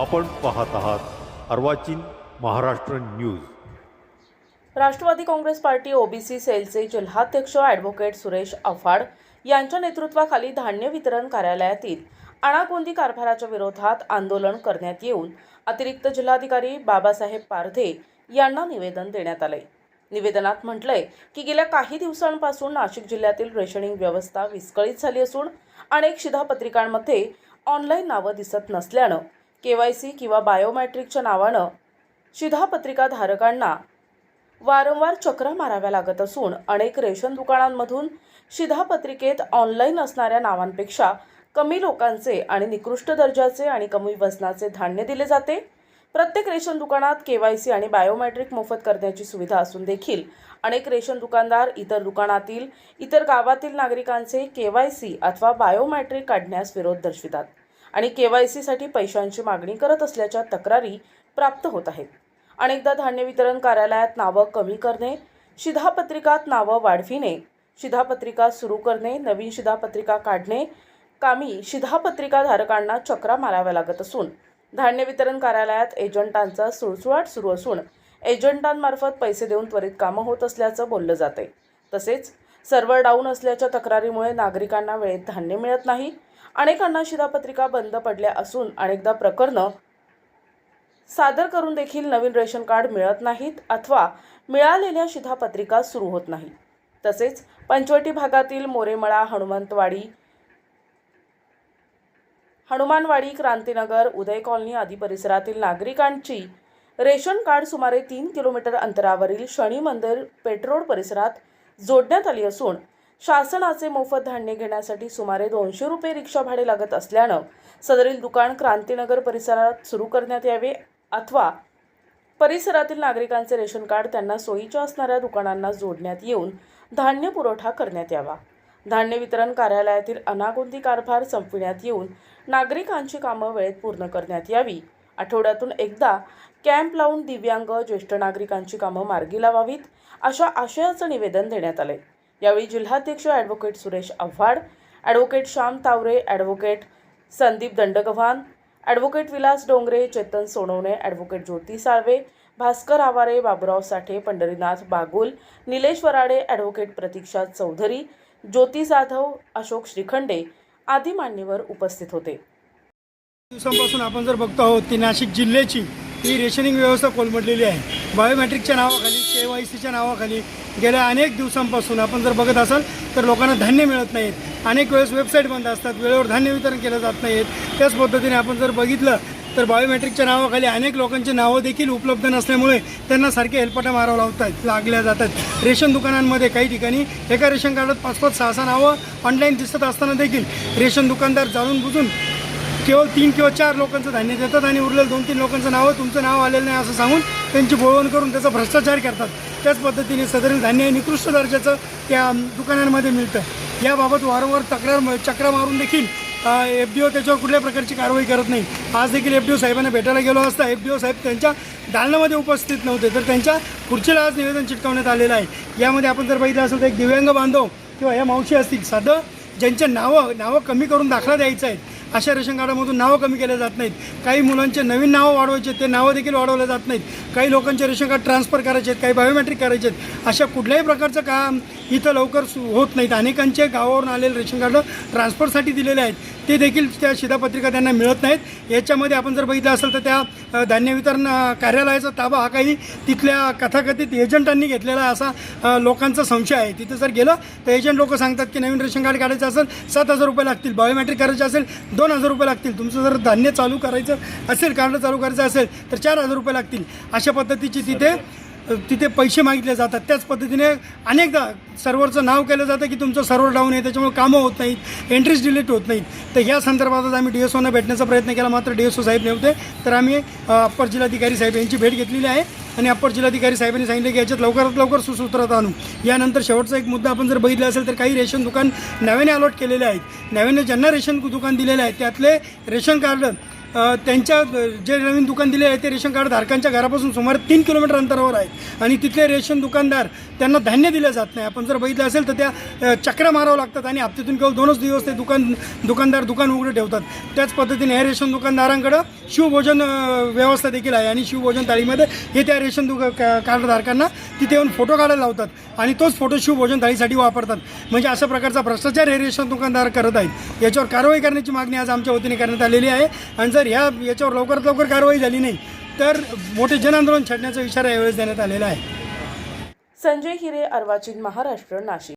आपण पाहत आहात Arvachin Maharashtra news. Rashtrawadi Congress party OBC सेलचे जिल्हाध्यक्ष ॲडव्होकेट सुरेश आव्हाड यांच्या नेतृत्वाखाली धान्य वितरण कार्यालयातील अणागोंदी कारभाराच्या विरोधात आंदोलन करण्यात येऊन अतिरिक्त जिल्हाधिकारी बाबासाहेब पारधे यांना निवेदन देण्यात आले निवेदनात म्हटलंय की गेल्या काही दिवसांपासून नाशिक जिल्ह्यातील रेशनिंग व्यवस्था विस्कळीत झाली असून अनेक शिधापत्रिकांमध्ये ऑनलाईन नावं दिसत नसल्यानं के वाय सी किंवा बायोमॅट्रिकच्या नावानं शिधापत्रिकाधारकांना वारंवार चक्रा माराव्या लागत असून अनेक रेशन दुकानांमधून शिधापत्रिकेत ऑनलाईन असणाऱ्या नावांपेक्षा कमी लोकांचे आणि निकृष्ट दर्जाचे आणि कमी वजनाचे धान्य दिले जाते. प्रत्येक रेशन दुकानात के वाय सी आणि बायोमॅट्रिक मोफत करण्याची सुविधा असून देखील अनेक रेशन दुकानदार इतर दुकानातील इतर गावातील नागरिकांचे के वाय सी अथवा बायोमॅट्रिक काढण्यास विरोध दर्शवितात. आणि के वाय सीसाठी पैशांची मागणी करत असल्याच्या तक्रारी प्राप्त होत आहेत. अनेकदा धान्य वितरण कार्यालयात नावं कमी करणे शिधापत्रिकात नावं वाढविणे शिधापत्रिका सुरू करणे नवीन शिधापत्रिका काढणे कामी शिधापत्रिका धारकांना चक्रा माराव्या लागत असून धान्य वितरण कार्यालयात एजंटांचा सुळसुळाट सुरू असून एजंटांमार्फत पैसे देऊन त्वरित कामं होत असल्याचं बोललं जाते तसेच सर्व्हर डाऊन असल्याच्या तक्रारीमुळे नागरिकांना वेळेत धान्य मिळत नाही अनेकांना शिधापत्रिका बंद पडल्या असून अनेकदा प्रकरणं सादर करून देखील नवीन रेशन कार्ड मिळत नाहीत अथवा मिळालेल्या शिधापत्रिका सुरू होत नाही तसेच पंचवटी भागातील मोरेमळा हनुमंतवाडी हनुमानवाडी क्रांतीनगर उदय कॉलनी आदी परिसरातील नागरिकांची रेशन कार्ड सुमारे तीन किलोमीटर अंतरावरील शनी मंदिर पेट्रोल परिसरात जोडण्यात आली असून शासनाचे मोफत धान्य घेण्यासाठी सुमारे दोनशे रुपये रिक्षा भाडे लागत असल्यानं सदरील दुकान क्रांतीनगर परिसरात सुरू करण्यात यावे अथवा परिसरातील नागरिकांचे रेशन कार्ड त्यांना सोयीच्या असणाऱ्या दुकानांना जोडण्यात येऊन धान्य पुरवठा करण्यात यावा. धान्य वितरण कार्यालयातील अनागोंदी कारभार संपविण्यात येऊन नागरिकांची कामं वेळेत पूर्ण करण्यात यावी. आठवड्यातून एकदा कॅम्प लावून दिव्यांग ज्येष्ठ नागरिकांची कामं मार्गी लावावीत अशा आशयाचं निवेदन देण्यात आले यावेळी जिल्हाध्यक्ष advocate Suresh Avhad advocate Shyam Taware advocate Sandeep Dandgavhan advocate Vilas Dongre Chetan Sonawane advocate Jyoti Salve Bhaskar Aware Baburao Sathe Pandharinath Bagul Nilesh Varade advocate Pratiksha Chaudhari Jyoti Jadhav Ashok Shrikhande आदी मान्यवर उपस्थित होते. दिवसांपासून आपण जर बघतो आहोत की नाशिक जिल्ह्याची ही रेशनिंग व्यवस्था कोलमडलेली आहे. बायोमॅट्रिकच्या नावाखाली के वाय सीच्या नावाखाली गेल्या अनेक दिवसांपासून आपण जर बघत असाल तर लोकांना धान्य मिळत नाहीत. अनेक वेळेस वेबसाईट बंद असतात वेळेवर धान्य वितरण केलं जात नाहीत. त्याच पद्धतीने आपण जर बघितलं तर बायोमेट्रिकच्या नावाखाली अनेक लोकांची नावं देखील उपलब्ध नसल्यामुळे त्यांना सारखे हेलपाटा मारावं लावतात लागल्या जातात. रेशन दुकानांमध्ये काही ठिकाणी एका रेशन कार्डात पाच पाच सहा सहा नावं ऑनलाईन दिसत असताना देखील रेशन दुकानदार जाणून बुजून केवळ तीन किंवा चार लोकांचं धान्य देतात आणि उरलेलं दोन तीन लोकांचं नाव तुमचं नाव आलेलं नाही असं सांगून त्यांची बोळवण करून त्याचा भ्रष्टाचार करतात. त्याच पद्धतीने सदरील धान्य हे निकृष्ट दर्जाचं त्या दुकानांमध्ये मिळतं. याबाबत वारंवार तक्रार चक्रा मारून देखील एफ डी ओ त्याच्यावर कुठल्या प्रकारची कारवाई करत नाही. आज देखील एफ डी ओ साहेबांना भेटायला गेलो असता एफ डी ओ साहेब त्यांच्या दालनामध्ये उपस्थित नव्हते तर त्यांच्या खुर्चीला आज निवेदन चिटकवण्यात आलेलं आहे. यामध्ये आपण जर बघितलं असेल तर एक दिव्यांग बांधव किंवा या मावशी असतील साधं ज्यांच्या नावं नावं कमी करून दाखला द्यायचा आहे. अशा रेशन कार्डामधून नावं कमी केल्या जात नाहीत. काही मुलांचे नवीन नावं वाढवायचे ते नावं देखील वाढवले जात नाहीत. काही लोकांचे रेशन कार्ड ट्रान्सफर करायचे आहेत काही बायोमेट्रिक करायचे आहेत. अशा कुठल्याही प्रकारचं काम इथं लवकर सु होत नाहीत. अनेकांचे गावावरून आलेले रेशन कार्ड ट्रान्सफरसाठी दिलेले आहेत. ते देखील त्या शिधापत्रिका त्यांना मिळत नाहीत. याच्यामध्ये आपण जर बघितलं असेल तर त्या धान्य वितरण कार्यालयाचा ताबा हा काही तिथल्या कथाकथित एजंटांनी घेतलेला असा लोकांचा संशय आहे. तिथं जर गेलं तर एजंट लोक सांगतात की नवीन रेशन कार्ड काढायचं असेल सात हजार रुपये लागतील. बायोमेट्रिक करायचं असेल दोन हजार रुपये लागतील. तुमचं जर धान्य चालू करायचं असेल कार्ड चालू करायचं असेल तर चार हजार रुपये लागतील. अशा पद्धतीची तिथे तिथे पैसे मागितले जातात. त्याच पद्धतीने अनेकदा सर्व्हरचं नाव केलं जातं की तुमचं सर्व्हर डाऊन आहे त्याच्यामुळे कामं होत नाहीत एंट्रीज डिलीट होत नाहीत. तर या संदर्भातच आम्ही डी एस ओना भेटण्याचा प्रयत्न केला मात्र डी एस ओ साहेब नव्हते. तर आम्ही अप्पर जिल्हाधिकारी साहेब यांची भेट घेतलेली आहे आणि अप्पर जिल्हाधिकारी साहेबांनी सांगितलं की याच्यात लवकरात लवकर सुसूत्रता आणू. यानंतर शेवटचा एक मुद्दा आपण जर बघितला असेल तर काही रेशन दुकान नव्याने अलॉट केलेले आहेत. नव्याने ज्यांना रेशन दुकान दिलेले आहे त्यातले रेशन कार्ड त्यांच्या जे नवीन दुकान दिले आहे ते रेशन कार्ड धारकांच्या घरापासून सुमारे तीन किलोमीटर अंतरावर आहे. आणि तिथले रेशन दुकानदार त्यांना धान्य दिलं जात नाही. आपण जर बघितलं असेल तर त्या चक्रा मारावं लागतात आणि हप्त्यातून केवळ दोनच दिवस ते दुकान दुकानदार दुकान उघडं ठेवतात. त्याच पद्धतीने हे रेशन दुकानदारांकडं शिवभोजन व्यवस्था देखील आहे. आणि शिवभोजन थाळीमध्ये हे त्या रेशन दुका कार्डधारकांना तिथे येऊन फोटो काढायला लावतात. आणि तोच फोटो शिवभोजन थाळीसाठी वापरतात. म्हणजे अशा प्रकारचा भ्रष्टाचार हे रेशन दुकानदार करत आहेत. याच्यावर कारवाई करण्याची मागणी आज आमच्या वतीने करण्यात आलेली आहे. आणि जर ह्या याच्यावर लवकरात लवकर कारवाई झाली नाही तर मोठे जनआंदोलन छेडण्याचा इशारा यावेळेस देण्यात आलेला आहे. संजय हिरे अर्वाचीन महाराष्ट्र नाशिक.